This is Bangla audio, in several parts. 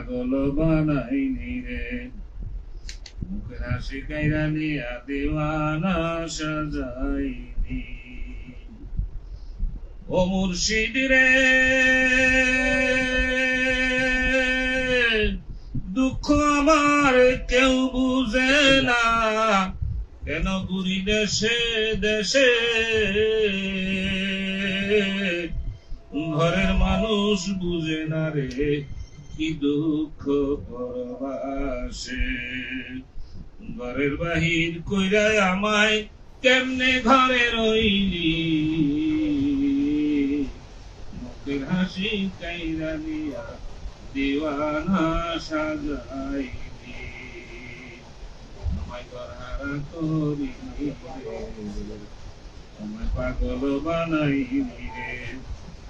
পাগল বানাইনি রে। মুখের হাসি কাইরা নিয়া দিওয়ানা সাজাইনি। ও মুর্শিদ রে, দুঃখ আমার কেউ বুঝে না। কেন ঘুরি দেশে দেশে? ঘরের মানুষ বুঝে না রে। কি দুঃখ পরবাসে? ঘরের বাহির কইরা আমায় কেমনে ঘরে রইলি? মুখের হাসি কাইরা দিয়া দিওয়ানা সাজাইলি। আমায় গড়হারা করিলি আমায় পাগল বানাইলি রে।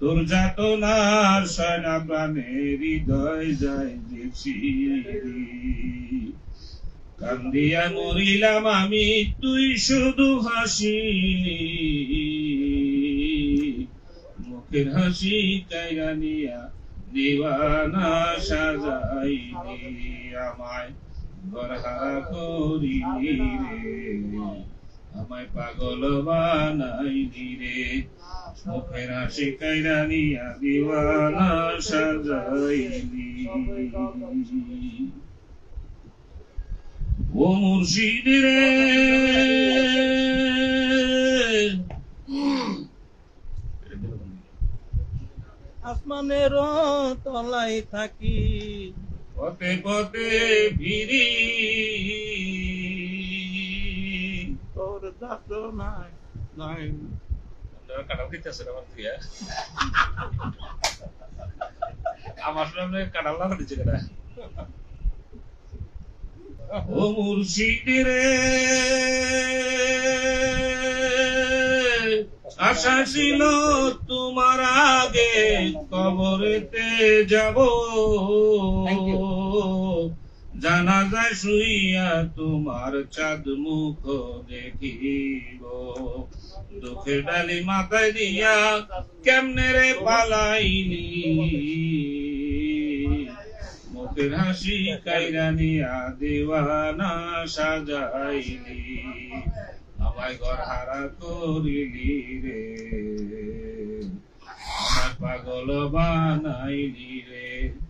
তোর যাতনার সয়না প্রাণে হৃদয় যায় দেখছি কান্দিয়া মরিলাম আমি, তুই শুধু হাসিলি। মুখের হাসি কাইরা নিয়া দিওয়ানা সাজাইলি। আমায় গরহারা করিলি রে। আমায় পাগল বানাইলি রে মুখের হাসি কাইরা নিয়া দিওয়ানা সাজাইলি। ও মুর্শিদ রে। আসমানের তলায় থাকি। পথে পথে ফিরি। আমার আমার সামনে লাগা দিচ্ছে ও মুর্শিদ রে। আশা ছিল তোমার আগে কবরেতে যাব। Thank you. জানা যায় শুইয়া তোমার চাঁদ মুখ দেখিব। দুঃখের ডালি মাথায় দিয়া কেমনে রে পালাইলি? মুখের হাসি কাইরা নিয়া দেওয়ানা সাজাইলি। আমায় ঘর হারা করিলি রে। আমার পাগল বানাইলি রে।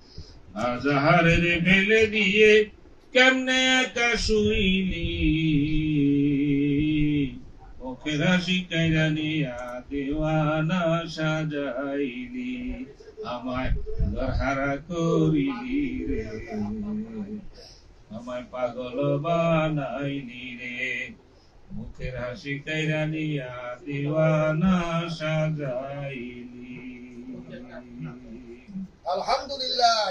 আজাহারের ফেলে দিয়ে কেমনে একা শুইলি? মুখের হাসি কাইরা নিয়া দেওয়ানা সাজাইলি। আমায় হারা করিলি রে। আমায় পাগল বানাইলি রে। মুখের হাসি কাইরা নিয়া দেওয়ানা সাজাইলি। الحمد لله.